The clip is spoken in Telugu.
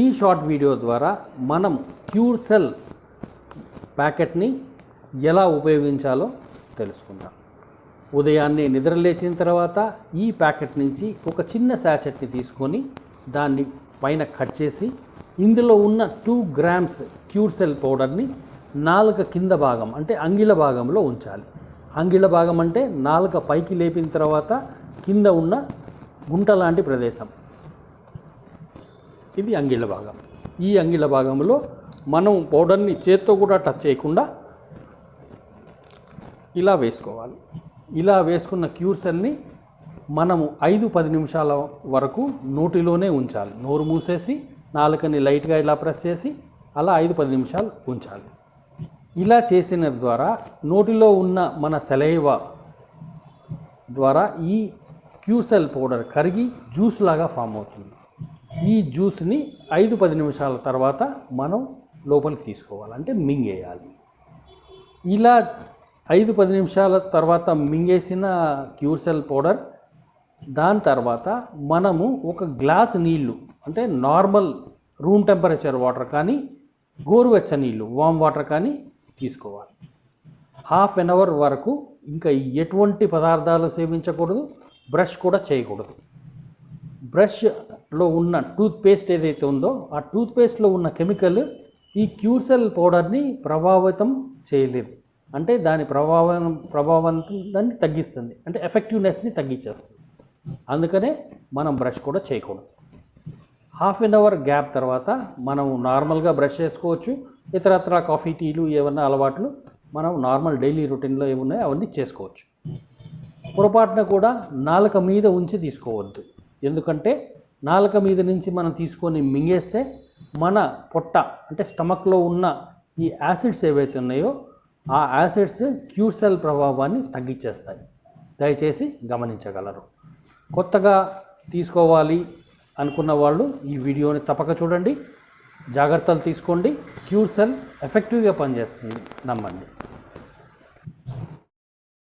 ఈ షార్ట్ వీడియో ద్వారా మనం క్యూర్ సెల్ ప్యాకెట్ని ఎలా ఉపయోగించాలో తెలుసుకుందాం. ఉదయాన్నే నిద్రలేచిన తర్వాత ఈ ప్యాకెట్ నుంచి ఒక చిన్న శాచెట్ని తీసుకొని దాన్ని పైన కట్ చేసి ఇందులో ఉన్న టూ గ్రామ్స్ క్యూర్ సెల్ పౌడర్ని నాలుక కింద భాగం అంటే అంగిళ భాగంలో ఉంచాలి. అంగిళ భాగం అంటే నాలుక పైకి లేపిన తర్వాత కింద ఉన్న గుంట లాంటి ప్రదేశం. ఇది అంగిళ్ళ భాగం. ఈ అంగిళ్ళ భాగంలో మనం పౌడర్ని చేత్తో కూడా టచ్ చేయకుండా ఇలా వేసుకోవాలి. ఇలా వేసుకున్న క్యూర్ సెల్ని మనము ఐదు పది నిమిషాల వరకు నోటిలోనే ఉంచాలి. నోరు మూసేసి నాలుకని లైట్గా ఇలా ప్రెస్ చేసి అలా ఐదు పది నిమిషాలు ఉంచాలి. ఇలా చేసిన ద్వారా నోటిలో ఉన్న మన సెలైవా ద్వారా ఈ క్యూసెల్ పౌడర్ కరిగి జ్యూస్ లాగా ఫామ్ అవుతుంది. ఈ జ్యూస్ని ఐదు పది నిమిషాల తర్వాత మనం లోపలికి తీసుకోవాలి. అంటే మింగేయాలి. ఇలా ఐదు పది నిమిషాల తర్వాత మింగేసిన క్యూర్సెల్ పౌడర్ దాని తర్వాత మనము ఒక గ్లాస్ నీళ్ళు అంటే నార్మల్ రూమ్ టెంపరేచర్ వాటర్ కానీ గోరువెచ్చ నీళ్ళు వామ్ వాటర్ కానీ తీసుకోవాలి. హాఫ్ అన్ అవర్ వరకు ఇంకా ఎటువంటి పదార్థాలు సేవించకూడదు బ్రష్ కూడా చేయకూడదు. బ్రష్లో ఉన్న టూత్పేస్ట్ ఏదైతే ఉందో ఆ టూత్పేస్ట్లో ఉన్న కెమికల్ ఈ క్యూర్సెల్ పౌడర్ని ప్రభావితం చేయలేదు. అంటే దాని ప్రభావం ప్రభావాన్ని తగ్గిస్తుంది. అంటే ఎఫెక్టివ్నెస్ని తగ్గించేస్తుంది. అందుకనే మనం బ్రష్ కూడా చేయకూడదు. హాఫ్ అన్ అవర్ గ్యాప్ తర్వాత మనం నార్మల్గా బ్రష్ చేసుకోవచ్చు. ఇతరత్ర కాఫీ టీలు ఏమన్నా అలవాట్లు మనం నార్మల్ డైలీ రొటీన్లో ఏమున్నాయో అవన్నీ చేసుకోవచ్చు. పొరపాటున కూడా నాలుక మీద ఉంచి తీసుకోవద్దు. ఎందుకంటే నాలుక మీద నుంచి మనం తీసుకొని మింగేస్తే మన పొట్ట అంటే స్టమక్లో ఉన్న ఈ యాసిడ్స్ ఏవైతే ఉన్నాయో ఆ యాసిడ్స్ క్యూర్ సెల్ ప్రభావాన్ని తగ్గించేస్తాయి. దయచేసి గమనించగలరు. కొత్తగా తీసుకోవాలి అనుకున్న వాళ్ళు ఈ వీడియోని తప్పక చూడండి. జాగ్రత్తలు తీసుకోండి. క్యూర్ సెల్ ఎఫెక్టివ్గా పనిచేస్తుంది. నమ్మండి.